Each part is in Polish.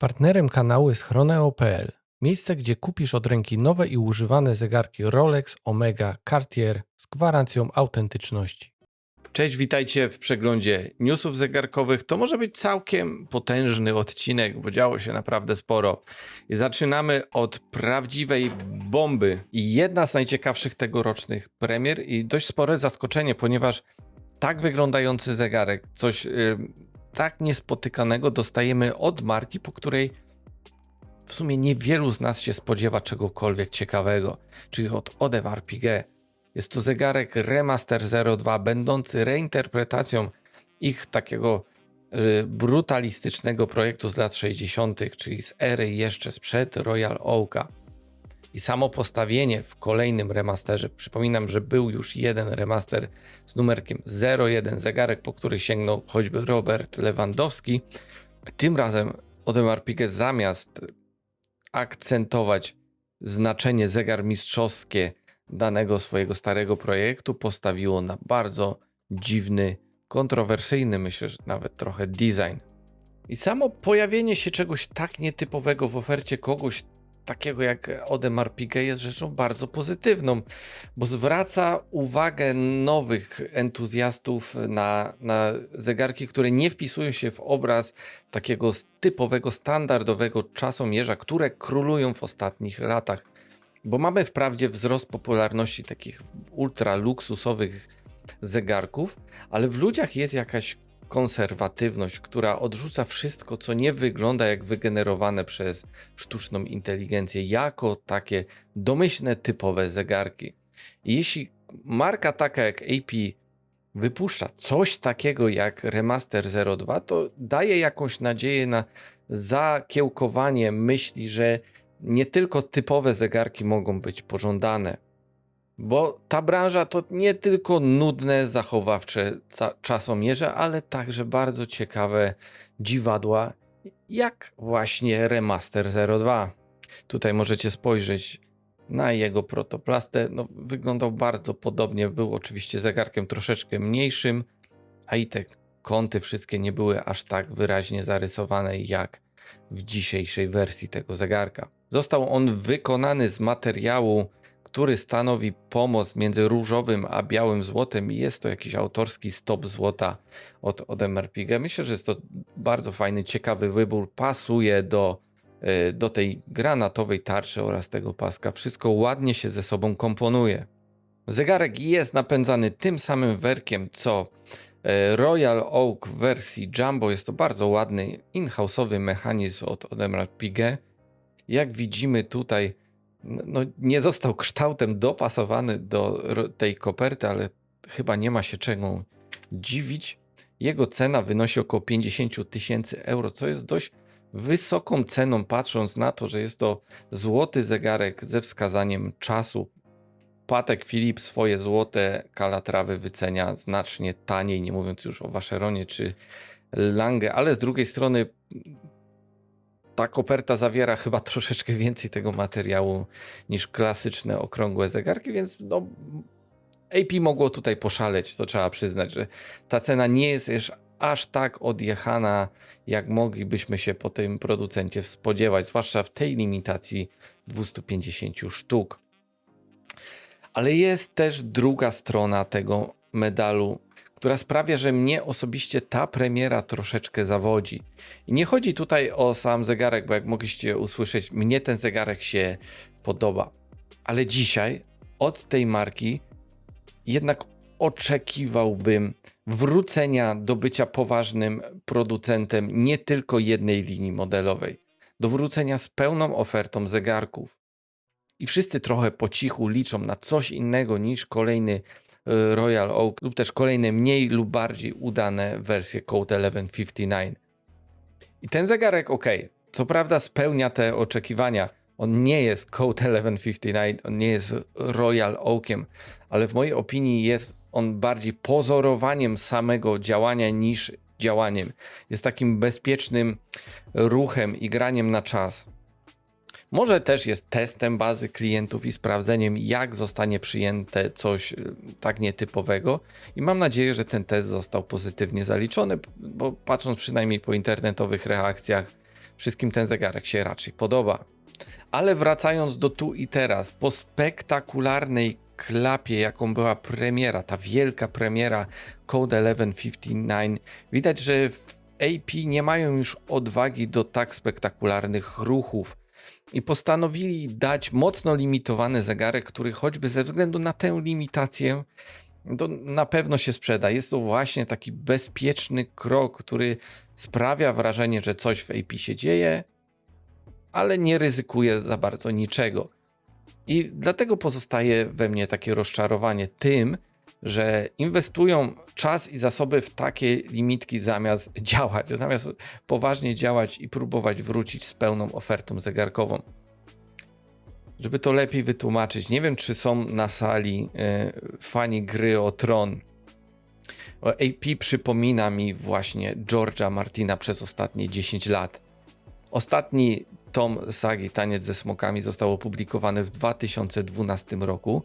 Partnerem kanału jest Chroneo.pl, miejsce gdzie kupisz od ręki nowe i używane zegarki Rolex, Omega, Cartier z gwarancją autentyczności. Cześć, witajcie w przeglądzie newsów zegarkowych. To może być całkiem potężny odcinek, bo działo się naprawdę sporo. Zaczynamy od prawdziwej bomby. Jedna z najciekawszych tegorocznych premier i dość spore zaskoczenie, ponieważ tak wyglądający zegarek, coś yy, tak niespotykanego dostajemy od marki, po której w sumie niewielu z nas się spodziewa czegokolwiek ciekawego, czyli od Audemars Piguet. Jest to zegarek Remaster 02, będący reinterpretacją ich takiego y, brutalistycznego projektu z lat 60., czyli z ery jeszcze sprzed Royal Oaka. I samo postawienie w kolejnym remasterze, przypominam, że był już jeden remaster z numerkiem 01, zegarek, po który sięgnął choćby Robert Lewandowski. Tym razem Audemars Piguet zamiast akcentować znaczenie zegar mistrzowskie danego swojego starego projektu, postawiło na bardzo dziwny, kontrowersyjny, myślę, że nawet trochę design. I samo pojawienie się czegoś tak nietypowego w ofercie kogoś takiego jak Audemars Piguet jest rzeczą bardzo pozytywną, bo zwraca uwagę nowych entuzjastów na, na zegarki, które nie wpisują się w obraz takiego typowego, standardowego czasomierza, które królują w ostatnich latach. Bo mamy wprawdzie wzrost popularności takich ultra luksusowych zegarków, ale w ludziach jest jakaś konserwatywność, która odrzuca wszystko, co nie wygląda jak wygenerowane przez sztuczną inteligencję, jako takie domyślne, typowe zegarki. Jeśli marka taka jak AP wypuszcza coś takiego jak Remaster 02, to daje jakąś nadzieję na zakiełkowanie myśli, że nie tylko typowe zegarki mogą być pożądane bo ta branża to nie tylko nudne, zachowawcze czasomierze, ale także bardzo ciekawe dziwadła, jak właśnie Remaster 02. Tutaj możecie spojrzeć na jego protoplastę. No, wyglądał bardzo podobnie, był oczywiście zegarkiem troszeczkę mniejszym, a i te kąty wszystkie nie były aż tak wyraźnie zarysowane jak w dzisiejszej wersji tego zegarka. Został on wykonany z materiału który stanowi pomost między różowym a białym złotem i jest to jakiś autorski stop złota od Audemars Piguet. Myślę, że jest to bardzo fajny, ciekawy wybór, pasuje do, e, do tej granatowej tarczy oraz tego paska. Wszystko ładnie się ze sobą komponuje. Zegarek jest napędzany tym samym werkiem co e, Royal Oak w wersji Jumbo. Jest to bardzo ładny in-house'owy mechanizm od Audemars Piguet. Jak widzimy tutaj no, nie został kształtem dopasowany do tej koperty, ale chyba nie ma się czego dziwić. Jego cena wynosi około 50 tysięcy euro, co jest dość wysoką ceną, patrząc na to, że jest to złoty zegarek ze wskazaniem czasu. Patek Philippe swoje złote kalatrawy wycenia znacznie taniej, nie mówiąc już o Vacheronie czy Lange, ale z drugiej strony ta koperta zawiera chyba troszeczkę więcej tego materiału niż klasyczne okrągłe zegarki, więc no, AP mogło tutaj poszaleć, to trzeba przyznać, że ta cena nie jest aż tak odjechana, jak moglibyśmy się po tym producencie spodziewać, zwłaszcza w tej limitacji 250 sztuk. Ale jest też druga strona tego medalu, która sprawia, że mnie osobiście ta premiera troszeczkę zawodzi. I nie chodzi tutaj o sam zegarek, bo jak mogliście usłyszeć, mnie ten zegarek się podoba. Ale dzisiaj od tej marki jednak oczekiwałbym wrócenia do bycia poważnym producentem nie tylko jednej linii modelowej, do wrócenia z pełną ofertą zegarków. I wszyscy trochę po cichu liczą na coś innego niż kolejny Royal Oak lub też kolejne mniej lub bardziej udane wersje Code 1159. I ten zegarek, ok, co prawda spełnia te oczekiwania. On nie jest Code 1159, on nie jest Royal Oakiem, ale w mojej opinii jest on bardziej pozorowaniem samego działania niż działaniem. Jest takim bezpiecznym ruchem i graniem na czas. Może też jest testem bazy klientów i sprawdzeniem, jak zostanie przyjęte coś y, tak nietypowego. I mam nadzieję, że ten test został pozytywnie zaliczony, bo patrząc przynajmniej po internetowych reakcjach, wszystkim ten zegarek się raczej podoba. Ale wracając do tu i teraz, po spektakularnej klapie, jaką była premiera, ta wielka premiera Code 1159, widać, że w AP nie mają już odwagi do tak spektakularnych ruchów i postanowili dać mocno limitowany zegarek, który choćby ze względu na tę limitację to na pewno się sprzeda. Jest to właśnie taki bezpieczny krok, który sprawia wrażenie, że coś w AP się dzieje, ale nie ryzykuje za bardzo niczego. I dlatego pozostaje we mnie takie rozczarowanie tym, że inwestują czas i zasoby w takie limitki zamiast działać, zamiast poważnie działać i próbować wrócić z pełną ofertą zegarkową. Żeby to lepiej wytłumaczyć, nie wiem, czy są na sali e, fani gry o tron. AP przypomina mi właśnie George'a Martina przez ostatnie 10 lat. Ostatni tom sagi Taniec ze Smokami został opublikowany w 2012 roku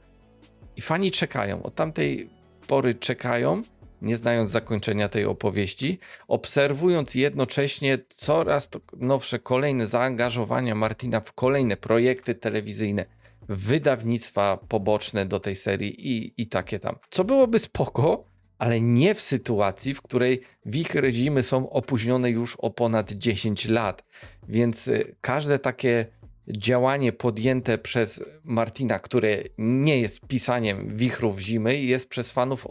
i fani czekają. Od tamtej pory czekają, nie znając zakończenia tej opowieści, obserwując jednocześnie coraz nowsze kolejne zaangażowania Martina w kolejne projekty telewizyjne, wydawnictwa poboczne do tej serii i, i takie tam. Co byłoby spoko, ale nie w sytuacji, w której wichry zimy są opóźnione już o ponad 10 lat. Więc y, każde takie działanie podjęte przez Martina, które nie jest pisaniem wichrów zimy, jest przez fanów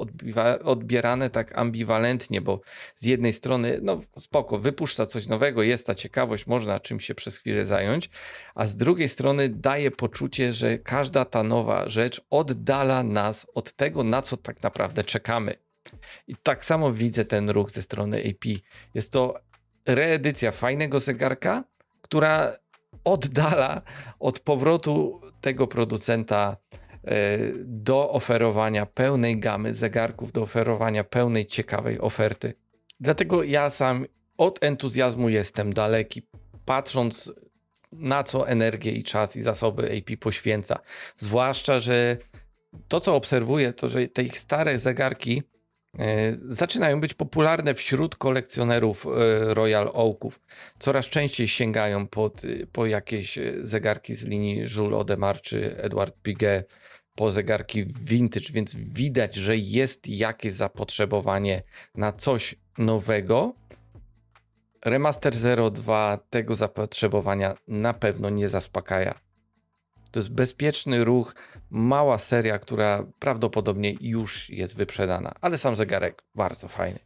odbierane tak ambiwalentnie, bo z jednej strony, no spoko, wypuszcza coś nowego, jest ta ciekawość, można czym się przez chwilę zająć, a z drugiej strony daje poczucie, że każda ta nowa rzecz oddala nas od tego, na co tak naprawdę czekamy. I tak samo widzę ten ruch ze strony AP. Jest to reedycja fajnego zegarka, która oddala od powrotu tego producenta e, do oferowania pełnej gamy zegarków, do oferowania pełnej ciekawej oferty. Dlatego ja sam od entuzjazmu jestem daleki, patrząc na co energię i czas i zasoby AP poświęca. Zwłaszcza, że to co obserwuję, to że te ich stare zegarki zaczynają być popularne wśród kolekcjonerów e, Royal Oaków. Coraz częściej sięgają pod, e, po jakieś zegarki z linii Jules Audemars czy Edward Piguet, po zegarki vintage, więc widać, że jest jakieś zapotrzebowanie na coś nowego. Remaster 02 tego zapotrzebowania na pewno nie zaspokaja. To jest bezpieczny ruch, mała seria, która prawdopodobnie już jest wyprzedana, ale sam zegarek bardzo fajny.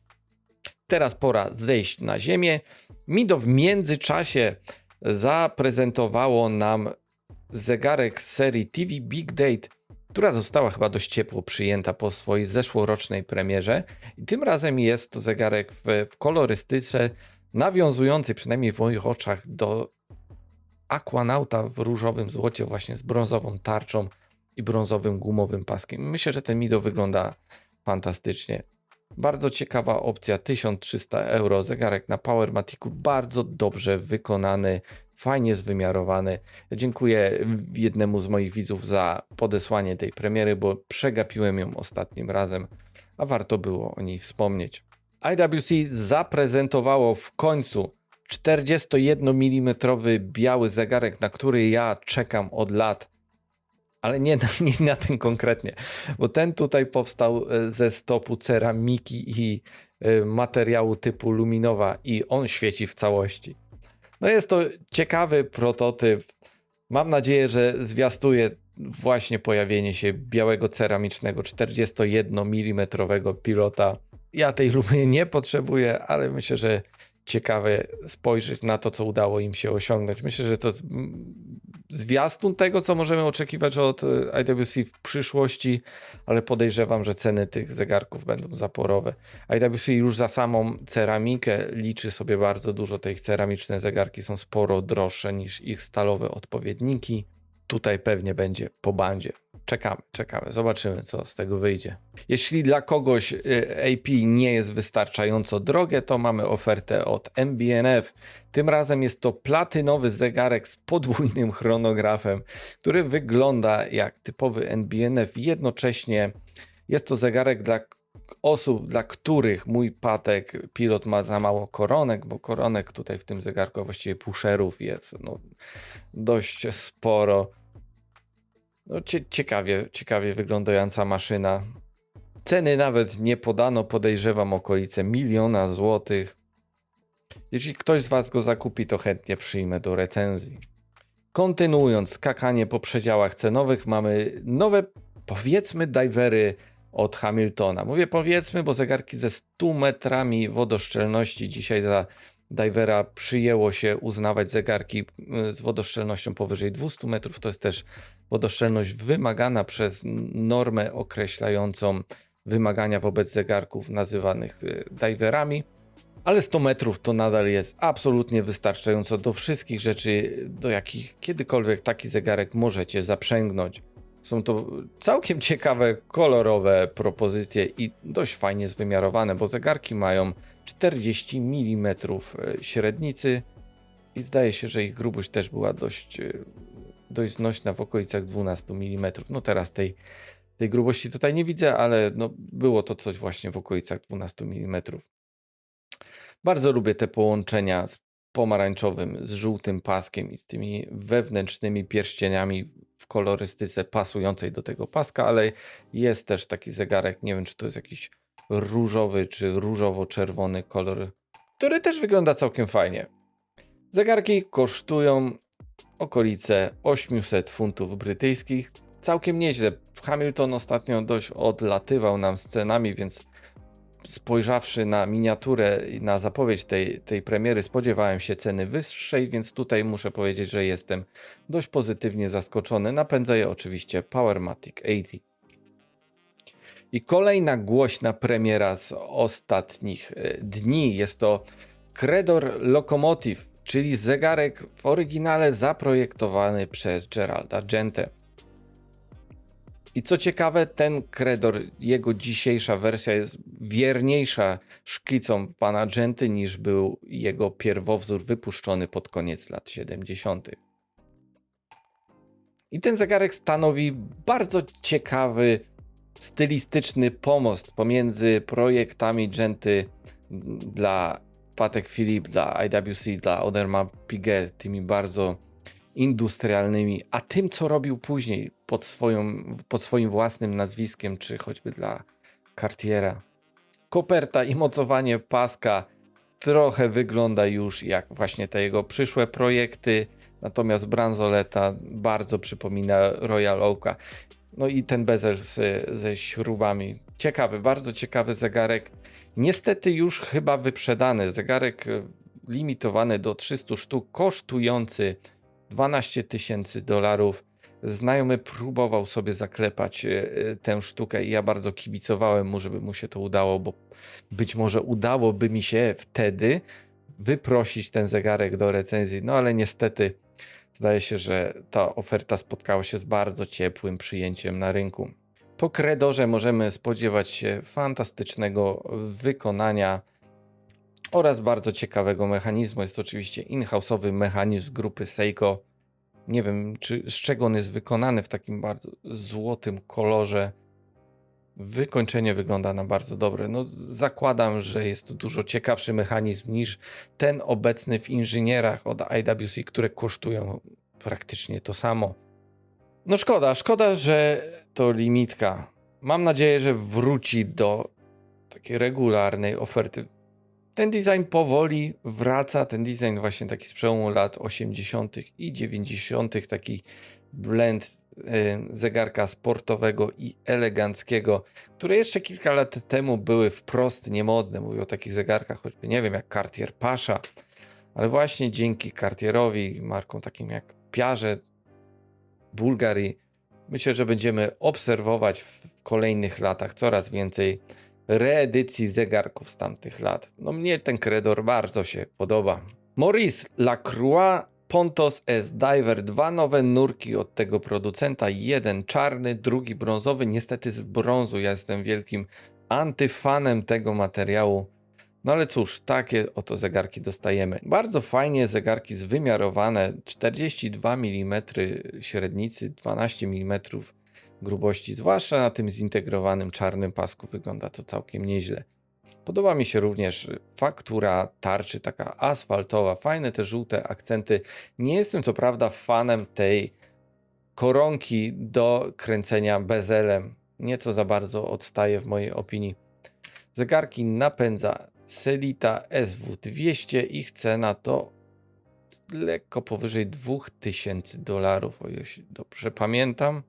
Teraz pora zejść na ziemię. Mido w międzyczasie zaprezentowało nam zegarek serii TV Big Date, która została chyba dość ciepło przyjęta po swojej zeszłorocznej premierze. I tym razem jest to zegarek w, w kolorystyce nawiązujący przynajmniej w moich oczach do Aquanauta w różowym złocie właśnie z brązową tarczą i brązowym gumowym paskiem. Myślę, że ten Mido wygląda fantastycznie. Bardzo ciekawa opcja, 1300 euro, zegarek na Powermatiku, bardzo dobrze wykonany, fajnie zwymiarowany. Dziękuję jednemu z moich widzów za podesłanie tej premiery, bo przegapiłem ją ostatnim razem, a warto było o niej wspomnieć. IWC zaprezentowało w końcu 41 mm biały zegarek, na który ja czekam od lat, ale nie na, nie na ten konkretnie, bo ten tutaj powstał e, ze stopu ceramiki i e, materiału typu luminowa i on świeci w całości. No jest to ciekawy prototyp. Mam nadzieję, że zwiastuje właśnie pojawienie się białego ceramicznego 41 mm pilota. Ja tej lumy nie potrzebuję, ale myślę, że ciekawe spojrzeć na to, co udało im się osiągnąć. Myślę, że to zwiastun tego, co możemy oczekiwać od e, IWC w przyszłości, ale podejrzewam, że ceny tych zegarków będą zaporowe. IWC już za samą ceramikę liczy sobie bardzo dużo. Te ich ceramiczne zegarki są sporo droższe niż ich stalowe odpowiedniki. Tutaj pewnie będzie po bandzie czekamy, czekamy, zobaczymy, co z tego wyjdzie. Jeśli dla kogoś y, AP nie jest wystarczająco drogie, to mamy ofertę od MBNF. Tym razem jest to platynowy zegarek z podwójnym chronografem, który wygląda jak typowy NBNF. Jednocześnie jest to zegarek dla osób, dla których mój patek pilot ma za mało koronek, bo koronek tutaj w tym zegarku, właściwie pusherów jest no, dość sporo. No, cie, ciekawie, ciekawie wyglądająca maszyna. Ceny nawet nie podano, podejrzewam okolice miliona złotych. Jeśli ktoś z Was go zakupi, to chętnie przyjmę do recenzji. Kontynuując skakanie po przedziałach cenowych, mamy nowe, powiedzmy, divery od Hamiltona. Mówię powiedzmy, bo zegarki ze 100 metrami wodoszczelności dzisiaj za divera przyjęło się uznawać zegarki y, z wodoszczelnością powyżej 200 metrów. To jest też wodoszczelność wymagana przez normę określającą wymagania wobec zegarków nazywanych y, diverami. Ale 100 metrów to nadal jest absolutnie wystarczająco do wszystkich rzeczy, do jakich kiedykolwiek taki zegarek możecie zaprzęgnąć. Są to całkiem ciekawe, kolorowe propozycje i dość fajnie zwymiarowane, bo zegarki mają 40 mm średnicy i zdaje się, że ich grubość też była dość, e, dość znośna w okolicach 12 mm. No teraz tej, tej grubości tutaj nie widzę, ale no było to coś właśnie w okolicach 12 mm. Bardzo lubię te połączenia z pomarańczowym, z żółtym paskiem i z tymi wewnętrznymi pierścieniami w kolorystyce pasującej do tego paska, ale jest też taki zegarek, nie wiem czy to jest jakiś różowy czy różowo-czerwony kolor, który też wygląda całkiem fajnie. Zegarki kosztują okolice 800 funtów brytyjskich. Całkiem nieźle. Hamilton ostatnio dość odlatywał nam z cenami, więc spojrzawszy na miniaturę i na zapowiedź tej, tej premiery, spodziewałem się ceny wyższej, więc tutaj muszę powiedzieć, że jestem dość pozytywnie zaskoczony. Napędza je oczywiście Powermatic 80. I kolejna głośna premiera z ostatnich e, dni jest to Credor Locomotive, czyli zegarek w oryginale zaprojektowany przez Geralda Gente. I co ciekawe, ten Credor, jego dzisiejsza wersja jest wierniejsza szkicom pana Genty niż był jego pierwowzór wypuszczony pod koniec lat 70. I ten zegarek stanowi bardzo ciekawy, stylistyczny pomost pomiędzy projektami Genty dla Patek Philippe, dla IWC, dla Audemars Piguet, tymi bardzo industrialnymi, a tym, co robił później pod, swoją, pod swoim własnym nazwiskiem, czy choćby dla Cartiera. Koperta i mocowanie paska trochę wygląda już jak właśnie te jego przyszłe projekty, natomiast bransoleta bardzo przypomina Royal Oaka. No i ten bezel z, ze śrubami. Ciekawy, bardzo ciekawy zegarek. Niestety już chyba wyprzedany. Zegarek limitowany do 300 sztuk, kosztujący 12 tysięcy dolarów. Znajomy próbował sobie zaklepać e, e, tę sztukę i ja bardzo kibicowałem mu, żeby mu się to udało, bo być może udałoby mi się wtedy wyprosić ten zegarek do recenzji. No ale niestety zdaje się, że ta oferta spotkała się z bardzo ciepłym przyjęciem na rynku. Po kredorze możemy spodziewać się fantastycznego wykonania oraz bardzo ciekawego mechanizmu. Jest to oczywiście in-house'owy mechanizm grupy Seiko. Nie wiem, czy, z czego on jest wykonany w takim bardzo złotym kolorze. Wykończenie wygląda na bardzo dobre. No, zakładam, że jest to dużo ciekawszy mechanizm niż ten obecny w inżynierach od IWC, które kosztują praktycznie to samo. No szkoda, szkoda, że to limitka. Mam nadzieję, że wróci do takiej regularnej oferty ten design powoli wraca, ten design właśnie taki z przełomu lat 80. i 90., taki blend y, zegarka sportowego i eleganckiego, które jeszcze kilka lat temu były wprost niemodne. Mówię o takich zegarkach, choćby nie wiem, jak Cartier Pasha, ale właśnie dzięki Cartierowi, markom takim jak Piarze, Bulgari, myślę, że będziemy obserwować w kolejnych latach coraz więcej reedycji zegarków z tamtych lat. No mnie ten Credor bardzo się podoba. Maurice Lacroix Pontos S Diver, dwa nowe nurki od tego producenta, jeden czarny, drugi brązowy, niestety z brązu, ja jestem wielkim antyfanem tego materiału. No ale cóż, takie oto zegarki dostajemy. Bardzo fajnie zegarki zwymiarowane, 42 mm średnicy, 12 mm grubości, zwłaszcza na tym zintegrowanym czarnym pasku wygląda to całkiem nieźle. Podoba mi się również faktura tarczy, taka asfaltowa, fajne te żółte akcenty. Nie jestem co prawda fanem tej koronki do kręcenia bezelem. Nieco za bardzo odstaje w mojej opinii. Zegarki napędza Selita SW200. Ich cena to lekko powyżej 2000 dolarów, o ile się dobrze pamiętam.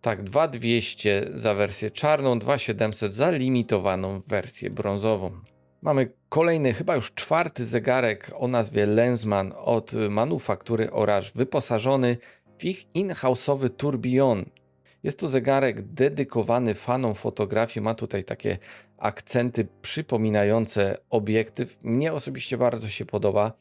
Tak, 2200 za wersję czarną, 2700 za limitowaną wersję brązową. Mamy kolejny, chyba już czwarty zegarek o nazwie Lensman od manufaktury Orange, wyposażony w ich in-house'owy tourbillon. Jest to zegarek dedykowany fanom fotografii. Ma tutaj takie akcenty przypominające obiektyw. Mnie osobiście bardzo się podoba.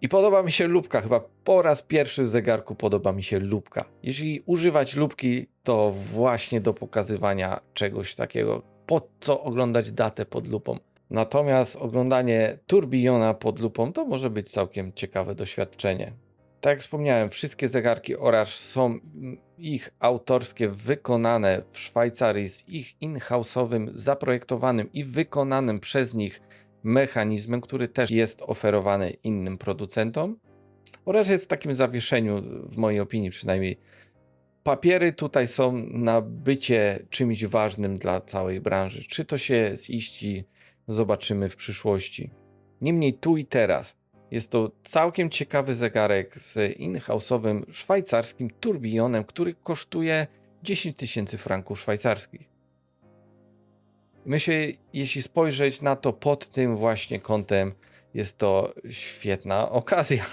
I podoba mi się lubka. Chyba po raz pierwszy w zegarku podoba mi się lubka. Jeśli używać lubki, to właśnie do pokazywania czegoś takiego. Po co oglądać datę pod lupą? Natomiast oglądanie turbillona pod lupą to może być całkiem ciekawe doświadczenie. Tak jak wspomniałem, wszystkie zegarki Orange są ich autorskie, wykonane w Szwajcarii z ich in-house'owym, zaprojektowanym i wykonanym przez nich mechanizmem, który też jest oferowany innym producentom. Orange jest w takim zawieszeniu, w mojej opinii przynajmniej. Papiery tutaj są na bycie czymś ważnym dla całej branży. Czy to się ziści, zobaczymy w przyszłości. Niemniej tu i teraz jest to całkiem ciekawy zegarek z in-house'owym szwajcarskim turbionem, który kosztuje 10 tysięcy franków szwajcarskich. Myślę, jeśli spojrzeć na to pod tym właśnie kątem, jest to świetna okazja.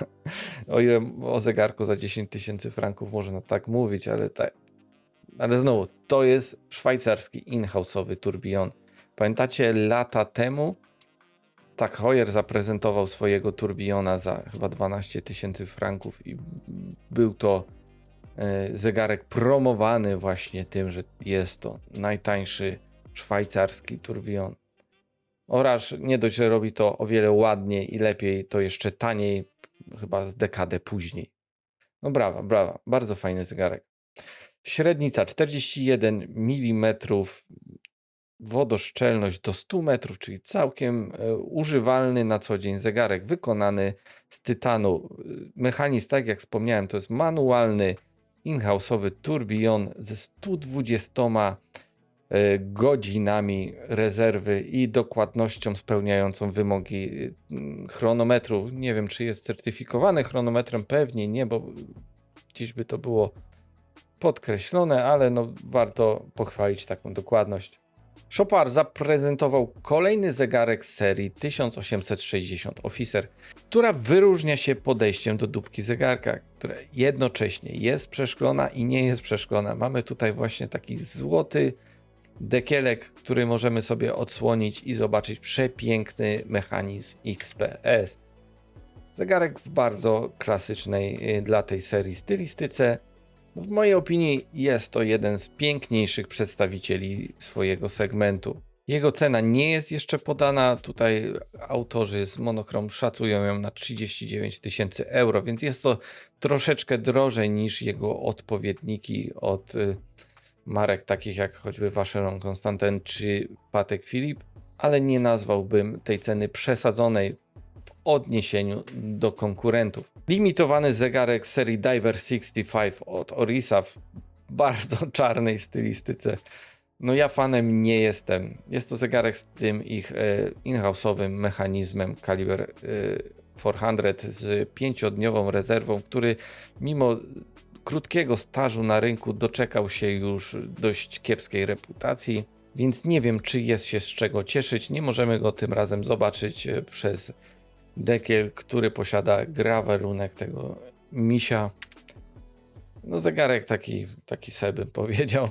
O ile o zegarku za 10 tysięcy franków można tak mówić, ale tak. Ale znowu, to jest szwajcarski in-house'owy turbion. Pamiętacie lata temu tak Hoyer zaprezentował swojego turbiona za chyba 12 tysięcy franków i był to e, zegarek promowany właśnie tym, że jest to najtańszy szwajcarski turbion. Oraz nie dość, że robi to o wiele ładniej i lepiej, to jeszcze taniej, chyba z dekadę później. No brawa, brawa, bardzo fajny zegarek. Średnica 41 mm, wodoszczelność do 100 metrów, czyli całkiem e, używalny na co dzień zegarek wykonany z tytanu. Mechanizm, tak jak wspomniałem, to jest manualny in-house'owy tourbillon ze 120 e, godzinami rezerwy i dokładnością spełniającą wymogi chronometru. Nie wiem, czy jest certyfikowany chronometrem, pewnie nie, bo gdzieś by to było podkreślone, ale no warto pochwalić taką dokładność. Chopard zaprezentował kolejny zegarek serii 1860 Officer, która wyróżnia się podejściem do dupki zegarka, które jednocześnie jest przeszklona i nie jest przeszklona. Mamy tutaj właśnie taki złoty dekielek, który możemy sobie odsłonić i zobaczyć przepiękny mechanizm XPS. Zegarek w bardzo klasycznej y, dla tej serii stylistyce, w mojej opinii jest to jeden z piękniejszych przedstawicieli swojego segmentu. Jego cena nie jest jeszcze podana. Tutaj autorzy z Monochrom szacują ją na 39 tysięcy euro, więc jest to troszeczkę drożej niż jego odpowiedniki od y, marek takich jak choćby Vacheron Constantin czy Patek Philippe, ale nie nazwałbym tej ceny przesadzonej odniesieniu do konkurentów. Limitowany zegarek serii Diver 65 od Orisa w bardzo czarnej stylistyce. No ja fanem nie jestem. Jest to zegarek z tym ich e, in-house'owym mechanizmem kaliber e, 400 z pięciodniową rezerwą, który mimo krótkiego stażu na rynku doczekał się już dość kiepskiej reputacji, więc nie wiem, czy jest się z czego cieszyć. Nie możemy go tym razem zobaczyć e, przez dekiel, który posiada grawerunek tego misia. No zegarek taki, taki sobie bym powiedział.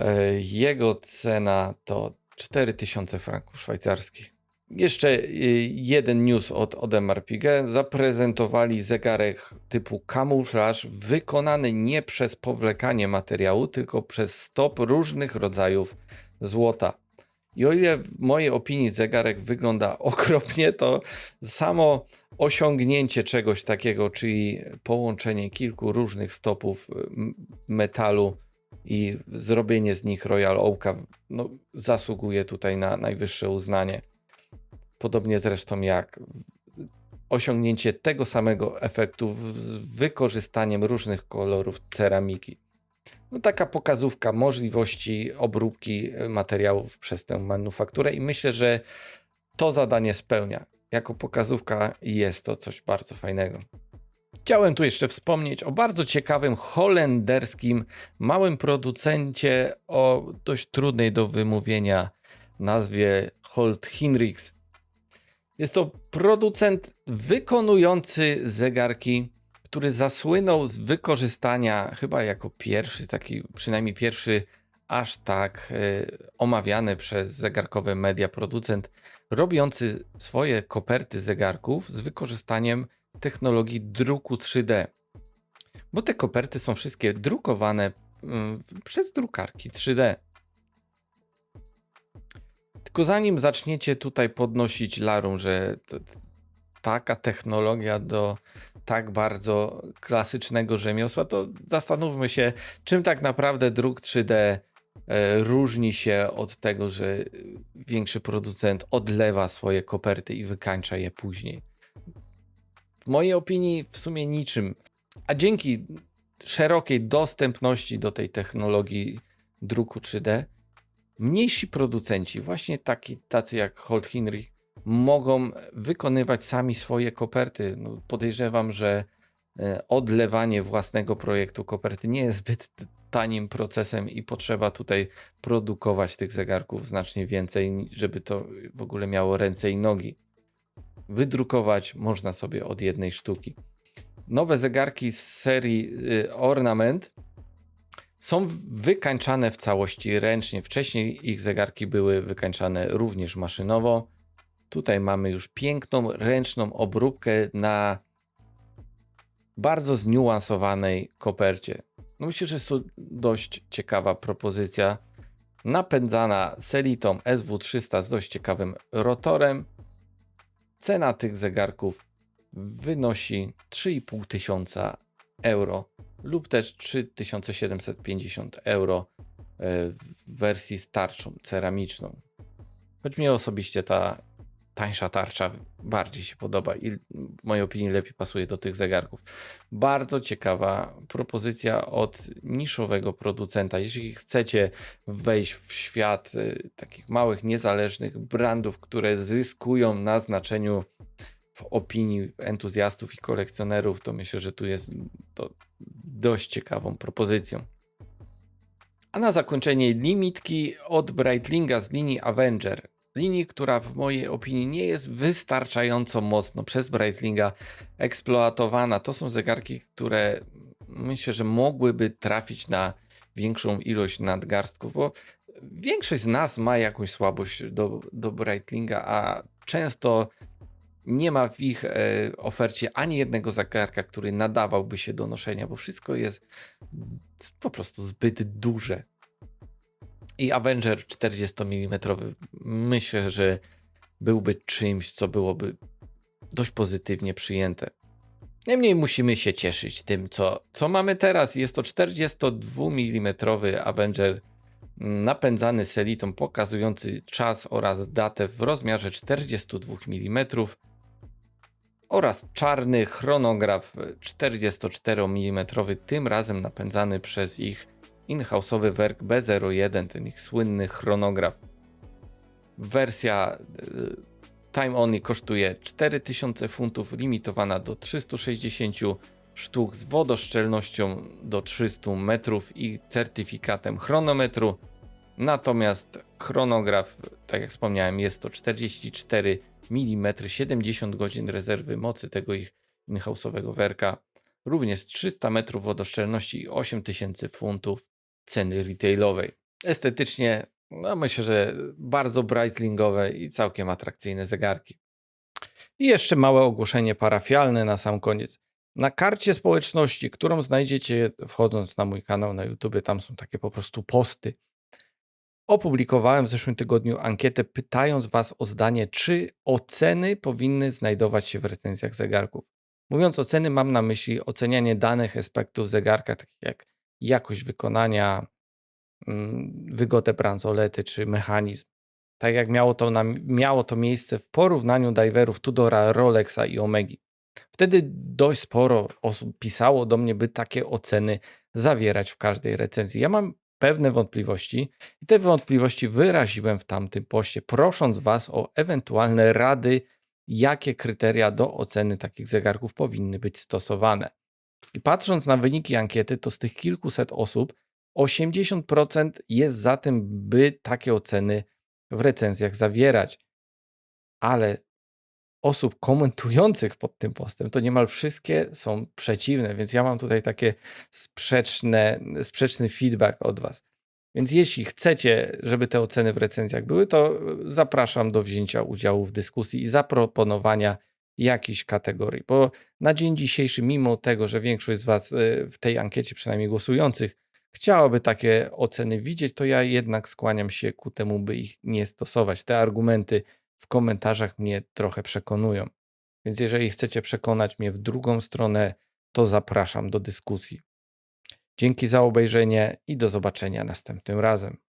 E, jego cena to 4000 franków szwajcarskich. Jeszcze e, jeden news od Odemar Piguet. Zaprezentowali zegarek typu kamuflaż wykonany nie przez powlekanie materiału, tylko przez stop różnych rodzajów złota. I o ile w mojej opinii zegarek wygląda okropnie, to samo osiągnięcie czegoś takiego, czyli połączenie kilku różnych stopów m- metalu i zrobienie z nich Royal Oaka, no, zasługuje tutaj na najwyższe uznanie. Podobnie zresztą jak osiągnięcie tego samego efektu z wykorzystaniem różnych kolorów ceramiki. No, taka pokazówka możliwości obróbki e, materiałów przez tę manufakturę i myślę, że to zadanie spełnia. Jako pokazówka jest to coś bardzo fajnego. Chciałem tu jeszcze wspomnieć o bardzo ciekawym holenderskim małym producencie o dość trudnej do wymówienia nazwie Holt Hinrichs. Jest to producent wykonujący zegarki, który zasłynął z wykorzystania chyba jako pierwszy, taki przynajmniej pierwszy aż tak e, omawiany przez zegarkowe media producent, robiący swoje koperty zegarków z wykorzystaniem technologii druku 3D. Bo te koperty są wszystkie drukowane mm, przez drukarki 3D. Tylko zanim zaczniecie tutaj podnosić larum, że to, taka technologia do tak bardzo klasycznego rzemiosła, to zastanówmy się, czym tak naprawdę druk 3D e, różni się od tego, że większy producent odlewa swoje koperty i wykańcza je później. W mojej opinii w sumie niczym. A dzięki szerokiej dostępności do tej technologii druku 3D, mniejsi producenci, właśnie taki, tacy jak Holt Hinrich, mogą wykonywać sami swoje koperty. No, podejrzewam, że e, odlewanie własnego projektu koperty nie jest zbyt tanim procesem i potrzeba tutaj produkować tych zegarków znacznie więcej, żeby to w ogóle miało ręce i nogi. Wydrukować można sobie od jednej sztuki. Nowe zegarki z serii y, Ornament są wykańczane w całości ręcznie. Wcześniej ich zegarki były wykańczane również maszynowo. Tutaj mamy już piękną ręczną obróbkę na bardzo zniuansowanej kopercie. No myślę, że jest to dość ciekawa propozycja. Napędzana Selitą SW300 z dość ciekawym rotorem. Cena tych zegarków wynosi 3,5 tysiąca euro lub też 3750 euro e, w wersji starszą, ceramiczną. Choć mnie osobiście ta tańsza tarcza bardziej się podoba i w mojej opinii lepiej pasuje do tych zegarków. Bardzo ciekawa propozycja od niszowego producenta. Jeśli chcecie wejść w świat y, takich małych, niezależnych brandów, które zyskują na znaczeniu w opinii entuzjastów i kolekcjonerów, to myślę, że tu jest to dość ciekawą propozycją. A na zakończenie limitki od Breitlinga z linii Avenger. Linii, która w mojej opinii nie jest wystarczająco mocno przez Breitlinga eksploatowana. To są zegarki, które myślę, że mogłyby trafić na większą ilość nadgarstków, bo większość z nas ma jakąś słabość do, do Breitlinga, a często nie ma w ich e, ofercie ani jednego zegarka, który nadawałby się do noszenia, bo wszystko jest po prostu zbyt duże. I Avenger 40 mm myślę, że byłby czymś, co byłoby dość pozytywnie przyjęte. Niemniej musimy się cieszyć tym, co, co mamy teraz. Jest to 42 mm Avenger napędzany selitą pokazujący czas oraz datę w rozmiarze 42 mm oraz czarny chronograf 44 mm, tym razem napędzany przez ich in-house'owy werk B01, ten ich słynny chronograf. Wersja y, Time Only kosztuje 4000 funtów, limitowana do 360 sztuk z wodoszczelnością do 300 metrów i certyfikatem chronometru. Natomiast chronograf, tak jak wspomniałem, jest to 44 mm, 70 godzin rezerwy mocy tego ich in-house'owego werka. Również 300 metrów wodoszczelności i 8000 funtów ceny retailowej. Estetycznie, no myślę, że bardzo brightlingowe i całkiem atrakcyjne zegarki. I jeszcze małe ogłoszenie parafialne na sam koniec. Na karcie społeczności, którą znajdziecie wchodząc na mój kanał na YouTube, tam są takie po prostu posty Opublikowałem w zeszłym tygodniu ankietę, pytając Was o zdanie, czy oceny powinny znajdować się w recenzjach zegarków. Mówiąc oceny, mam na myśli ocenianie danych aspektów zegarka, takich jak jakość wykonania, mm, wygodę bransolety czy mechanizm. Tak jak miało to, na, miało to miejsce w porównaniu diverów Tudora, Rolexa i Omegi. Wtedy dość sporo osób pisało do mnie, by takie oceny zawierać w każdej recenzji. Ja mam pewne wątpliwości i te wątpliwości wyraziłem w tamtym poście, prosząc Was o ewentualne rady, jakie kryteria do oceny takich zegarków powinny być stosowane. I patrząc na wyniki ankiety, to z tych kilkuset osób 80% jest za tym, by takie oceny w recenzjach zawierać. Ale osób komentujących pod tym postem, to niemal wszystkie są przeciwne, więc ja mam tutaj takie sprzeczne, sprzeczny feedback od Was. Więc jeśli chcecie, żeby te oceny w recenzjach były, to zapraszam do wzięcia udziału w dyskusji i zaproponowania jakiejś kategorii. Bo na dzień dzisiejszy, mimo tego, że większość z Was y, w tej ankiecie, przynajmniej głosujących, chciałaby takie oceny widzieć, to ja jednak skłaniam się ku temu, by ich nie stosować. Te argumenty w komentarzach mnie trochę przekonują. Więc jeżeli chcecie przekonać mnie w drugą stronę, to zapraszam do dyskusji. Dzięki za obejrzenie i do zobaczenia następnym razem.